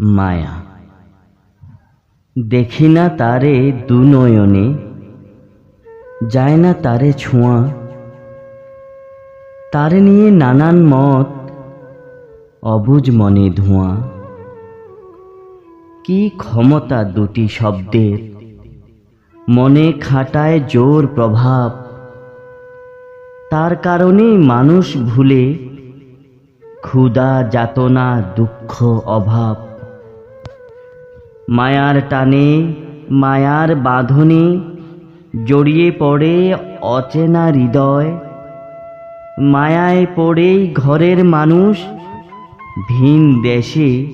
মায়া। দেখি না তারে দুনয়নে যায় না তারে ছোঁয়া। তারে নিয়ে নানান মত, অবুজ মনে ধোঁয়া। কি ক্ষমতা দুটি শব্দের, মনে খাটায় জোর প্রভাব। তার কারণেই মানুষ ভুলে ক্ষুধা যাতনা দুঃখ অভাব। মায়ার টানে, মায়ার বাঁধনে জড়িয়ে পড়ে অচেনা হৃদয়। মায়ায় পড়েই ঘরের মানুষ ভিন দেশে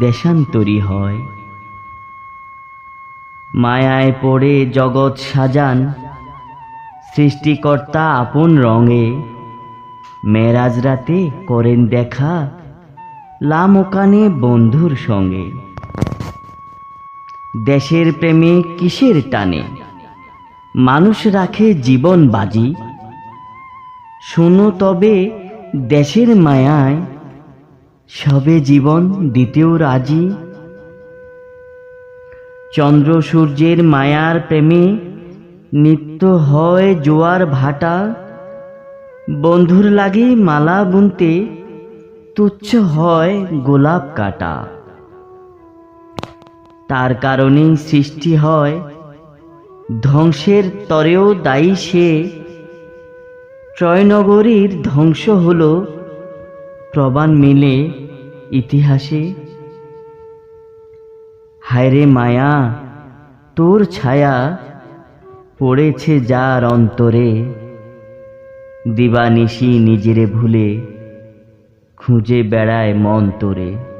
দেশান্তরী হয়। মায়ায় পড়ে জগৎ সাজান, সৃষ্টিকর্তা আপন রঙে। মেরাজ রাতে করেন দেখা লামোকানে বন্ধুর সঙ্গে। দেশের প্রেমে কিসের টানে? মানুষ রাখে জীবন বাজি। শোনো তবে দেশের মায়ায়, সবে জীবন দিতেও রাজি। চন্দ্র সূর্যের মায়ার প্রেমে নিত্য হয় জোয়ার ভাটা। বন্ধুর লাগে মালা বুনতে, তুচ্ছ হয় গোলাপ কাটা। তার কারণেই সৃষ্টি হয়। ধ্বংসের তরেও দায়ী সে। ত্রয়নগরীর ধ্বংস হল। প্রবাণ মিলে ইতিহাসে। হায়রে মায়া, তোর ছায়া পড়েছে যার অন্তরে। দিবানিশি নিজেরে ভুলে খুঁজে বেড়ায় মন তোরে।